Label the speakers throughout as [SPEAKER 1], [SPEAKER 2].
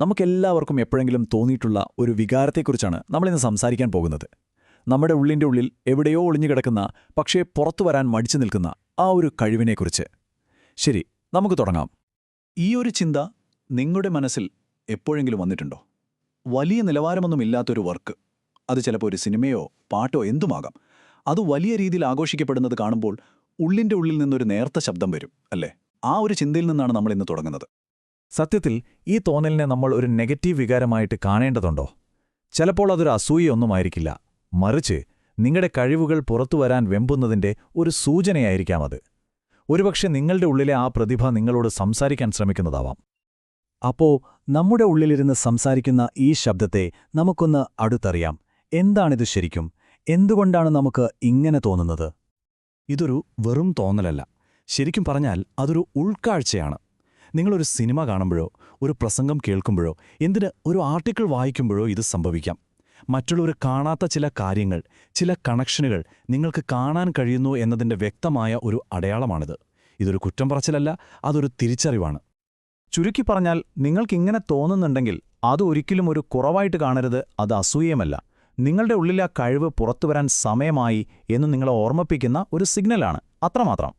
[SPEAKER 1] നമുക്കെല്ലാവർക്കും എപ്പോഴെങ്കിലും തോന്നിയിട്ടുള്ള ഒരു വികാരത്തെക്കുറിച്ചാണ് നമ്മളിന്ന് സംസാരിക്കാൻ പോകുന്നത്. നമ്മുടെ ഉള്ളിന്റെ ഉള്ളിൽ എവിടെയോ ഒളിഞ്ഞു കിടക്കുന്ന പക്ഷേ പുറത്തു വരാൻ മടിച്ചു നിൽക്കുന്ന ആ ഒരു കഴിവിനെക്കുറിച്ച്. ശരി നമുക്ക് തുടങ്ങാം. ഈ ഒരു ചിന്ത നിങ്ങളുടെ മനസ്സിൽ എപ്പോഴെങ്കിലും വന്നിട്ടുണ്ടോ? വലിയ നിലവാരമൊന്നുമില്ലാത്തൊരു വർക്ക് അത് ചിലപ്പോൾ ഒരു സിനിമയോ പാട്ടോ എന്തുമാകാം. അത് വലിയ രീതിയിൽ ആഘോഷിക്കപ്പെടുന്നത് കാണുമ്പോൾ ഉള്ളിന്റെ ഉള്ളിൽ നിന്നൊരു നേർത്ത ശബ്ദം വരും അല്ലേ? ആ ഒരു ചിന്തയിൽ നിന്നാണ് നമ്മൾ ഇന്ന് തുടങ്ങുന്നത്. സത്യത്തിൽ ഈ തോന്നലിനെ നമ്മൾ ഒരു നെഗറ്റീവ് വികാരമായിട്ട് കാണേണ്ടതുണ്ടോ? ചിലപ്പോൾ അതൊരു അസൂയൊന്നുമായിരിക്കില്ല മറിച്ച് നിങ്ങളുടെ കഴിവുകൾ പുറത്തുവരാൻ വെമ്പുന്നതിന്റെ ഒരു സൂചനയായിരിക്കാം അത്. ഒരുപക്ഷെ നിങ്ങളുടെ ഉള്ളിലെ ആ പ്രതിഭ നിങ്ങളോട് സംസാരിക്കാൻ ശ്രമിക്കുന്നതാവാം. അപ്പോ നമ്മുടെ ഉള്ളിലിരുന്ന് സംസാരിക്കുന്ന ഈ ശബ്ദത്തെ നമുക്കൊന്ന് അടുത്തറിയാം. എന്താണിത് ശരിക്കും? എന്തുകൊണ്ടാണ് നമുക്ക് ഇങ്ങനെ തോന്നുന്നത്? ഇതൊരു വെറും തോന്നലല്ല. ശരിക്കും പറഞ്ഞാൽ അതൊരു ഉൾക്കാഴ്ചയാണ്. നിങ്ങളൊരു സിനിമ കാണുമ്പോഴോ ഒരു പ്രസംഗം കേൾക്കുമ്പോഴോ എന്തിന് ഒരു ആർട്ടിക്കിൾ വായിക്കുമ്പോഴോ ഇത് സംഭവിക്കാം. മറ്റുള്ളവർ കാണാത്ത ചില കാര്യങ്ങൾ ചില കണക്ഷനുകൾ നിങ്ങൾക്ക് കാണാൻ കഴിയുന്നു എന്നതിന്റെ വ്യക്തമായ ഒരു അടയാളമാണിത്. ഇതൊരു കുറ്റം പറച്ചിലല്ല അതൊരു തിരിച്ചറിവാണ്. ചുരുക്കി പറഞ്ഞാൽ നിങ്ങൾക്കിങ്ങനെ തോന്നുന്നുണ്ടെങ്കിൽ അത് ഒരിക്കലും ഒരു കുറവായിട്ട് കാണരുത് അത് അസൂയമല്ല നിങ്ങളുടെ ഉള്ളിലെ കഴിവ് പുറത്തുവരാൻ സമയമായി എന്ന് നിങ്ങളെ ഓർമ്മിപ്പിക്കുന്ന ഒരു സിഗ്നലാണ് അത്രമാത്രം.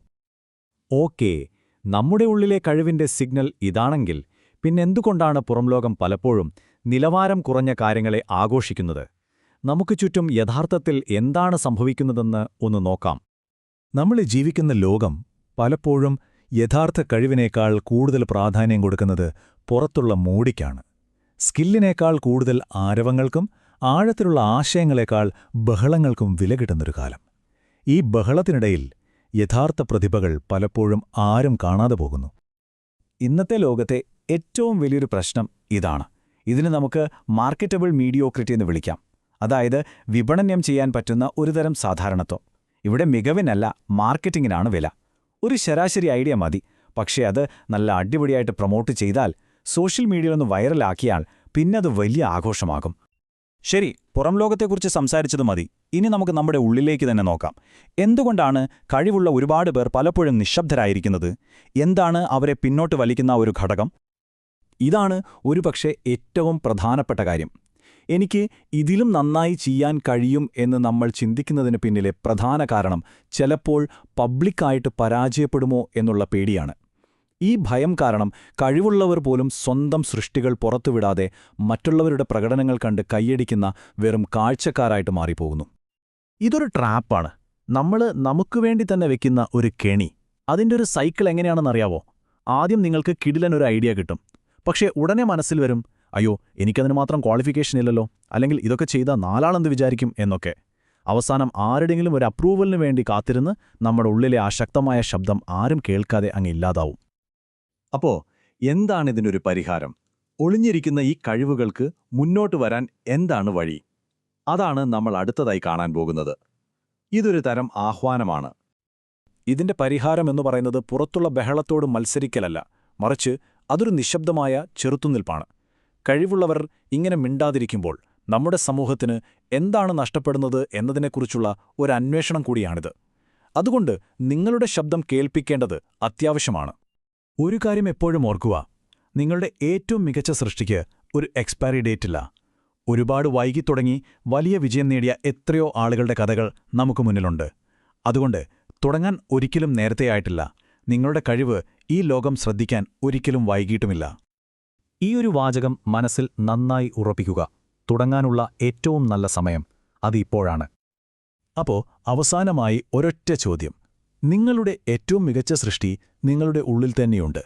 [SPEAKER 1] ഓക്കേ. നമ്മുടെ ഉള്ളിലെ കഴിവിന്റെ സിഗ്നൽ ഇതാണെങ്കിൽ പിന്നെന്തുകൊണ്ടാണ് പുറംലോകം പലപ്പോഴും നിലവാരം കുറഞ്ഞ കാര്യങ്ങളെ ആഘോഷിക്കുന്നത്? നമുക്ക് ചുറ്റും യഥാർത്ഥത്തിൽ എന്താണ് സംഭവിക്കുന്നതെന്ന് ഒന്ന് നോക്കാം. നമ്മൾ ജീവിക്കുന്ന ലോകം പലപ്പോഴും യഥാർത്ഥ കഴിവിനേക്കാൾ കൂടുതൽ പ്രാധാന്യം കൊടുക്കുന്നത് പുറത്തുള്ള മൂടിക്കാണ് സ്കില്ലിനേക്കാൾ കൂടുതൽ ആരവങ്ങൾക്കും ആഴത്തിലുള്ള ആശയങ്ങളെക്കാൾ ബഹളങ്ങൾക്കും വില കിട്ടുന്നൊരു കാലം. ഈ ബഹളത്തിനിടയിൽ യഥാർത്ഥ പ്രതിഭകൾ പലപ്പോഴും ആരും കാണാതെ പോകുന്നു. ഇന്നത്തെ ലോകത്തെ ഏറ്റവും വലിയൊരു പ്രശ്നം ഇതാണ്. ഇതിന് നമുക്ക് മാർക്കറ്റബിൾ മീഡിയോക്രിറ്റി എന്ന് വിളിക്കാം. അതായത് വിപണനം ചെയ്യാൻ പറ്റുന്ന ഒരുതരം സാധാരണത്വം. ഇവിടെ മികവിനല്ല മാർക്കറ്റിങ്ങിനാണ് വില. ഒരു ശരാശരി ഐഡിയ മതി. പക്ഷേ അത് നല്ല അടിപൊളിയായിട്ട് പ്രൊമോട്ട് ചെയ്താൽ സോഷ്യൽ മീഡിയയിലൊന്ന് വൈറലാക്കിയാൽ അത് വലിയ ആഘോഷമാകും. ശരി പുറം ലോകത്തെക്കുറിച്ച് സംസാരിച്ചത് മതി. ഇനി നമുക്ക് നമ്മുടെ ഉള്ളിലേക്ക് തന്നെ നോക്കാം. എന്തുകൊണ്ടാണ് കഴിവുള്ള ഒരുപാട് പേർ പലപ്പോഴും നിശബ്ദരായിരിക്കുന്നത്? എന്താണ് അവരെ പിന്നോട്ട് വലിക്കുന്ന ഒരു ഘടകം? ഇതാണ് ഒരുപക്ഷെ ഏറ്റവും പ്രധാനപ്പെട്ട കാര്യം. എനിക്ക് ഇതിലും നന്നായി ചെയ്യാൻ കഴിയും എന്ന് നമ്മൾ ചിന്തിക്കുന്നതിന് പിന്നിലെ പ്രധാന കാരണം ചിലപ്പോൾ പബ്ലിക്കായിട്ട് പരാജയപ്പെടുമോ എന്നുള്ള പേടിയാണ്. ഈ ഭയം കാരണം കഴിവുള്ളവർ പോലും സ്വന്തം സൃഷ്ടികൾ പുറത്തുവിടാതെ മറ്റുള്ളവരുടെ പ്രകടനങ്ങൾ കണ്ട് കൈയടിക്കുന്ന വെറും കാഴ്ചക്കാരായിട്ട് മാറിപ്പോകുന്നു. ഇതൊരു ട്രാപ്പാണ്. നമ്മൾ നമുക്ക് വേണ്ടി തന്നെ വെക്കുന്ന ഒരു കെണി. അതിന്റെ ഒരു സൈക്കിൾ എങ്ങനെയാണെന്നറിയാവോ ആദ്യം നിങ്ങൾക്ക് കിടിലനൊരു ഐഡിയ കിട്ടും. പക്ഷേ ഉടനെ മനസ്സിൽ വരും അയ്യോ എനിക്കതിന് മാത്രം ക്വാളിഫിക്കേഷൻ ഇല്ലല്ലോ. അല്ലെങ്കിൽ ഇതൊക്കെ ചെയ്ത നാലാളെന്ത് വിചാരിക്കും? എന്നൊക്കെ. അവസാനം ആരുടെങ്കിലും ഒരു അപ്രൂവലിന് വേണ്ടി കാത്തിരുന്ന് നമ്മുടെ ഉള്ളിലെ ആ ശക്തമായ ശബ്ദം ആരും കേൾക്കാതെ അങ്ങ് ഇല്ലാതാവും. അപ്പോ എന്താണിതിനൊരു പരിഹാരം? ഒളിഞ്ഞിരിക്കുന്ന ഈ കഴിവുകൾക്ക് മുന്നോട്ട് വരാൻ എന്താണ് വഴി? അതാണ് നമ്മൾ അടുത്തതായി കാണാൻ പോകുന്നത്. ഇതൊരു തരം ആഹ്വാനമാണ്. ഇതിന്റെ പരിഹാരം എന്ന് പറയുന്നത് പുറത്തുള്ള ബഹളത്തോട് മത്സരിക്കലല്ല മറിച്ച് അതൊരു നിശബ്ദമായ ചെറുത്തുനിൽപ്പാണ്. കഴിവുള്ളവർ ഇങ്ങനെ മിണ്ടാതിരിക്കുമ്പോൾ നമ്മുടെ സമൂഹത്തിന് എന്താണ് നഷ്ടപ്പെടുന്നത് എന്നതിനെക്കുറിച്ചുള്ള ഒരു അന്വേഷണം കൂടിയാണിത്. അതുകൊണ്ട് നിങ്ങളുടെ ശബ്ദം കേൾപ്പിക്കേണ്ടത് അത്യാവശ്യമാണ്. ഒരു കാര്യം എപ്പോഴും ഓർക്കുക. നിങ്ങളുടെ ഏറ്റവും മികച്ച സൃഷ്ടിക്ക് ഒരു എക്സ്പയറി ഡേറ്റില്ല ഒരുപാട് വൈകി തുടങ്ങി വലിയ വിജയം നേടിയ എത്രയോ ആളുകളുടെ കഥകൾ നമുക്ക് മുന്നിലുണ്ട്. അതുകൊണ്ട് തുടങ്ങാൻ ഒരിക്കലും നേരത്തെയായിട്ടില്ല നിങ്ങളുടെ കഴിവ് ഈ ലോകം ശ്രദ്ധിക്കാൻ ഒരിക്കലും വൈകിട്ടുമില്ല. ഈ ഒരു വാചകം മനസ്സിൽ നന്നായി ഉറപ്പിക്കുക. തുടങ്ങാനുള്ള ഏറ്റവും നല്ല സമയം അത് ഇപ്പോഴാണ് അപ്പോ അവസാനമായി ഒരൊറ്റ ചോദ്യം. നിങ്ങളുടെ ഏറ്റവും മികച്ച സൃഷ്ടി നിങ്ങളുടെ ഉള്ളിൽ തന്നെയുണ്ട്.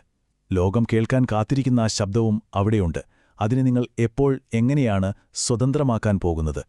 [SPEAKER 1] ലോകം കേൾക്കാൻ കാത്തിരിക്കുന്ന ആ ശബ്ദവും അവിടെയുണ്ട്. അതിനെ നിങ്ങൾ എപ്പോൾ എങ്ങനെയാണ് സ്വതന്ത്രമാക്കാൻ പോകുന്നത്?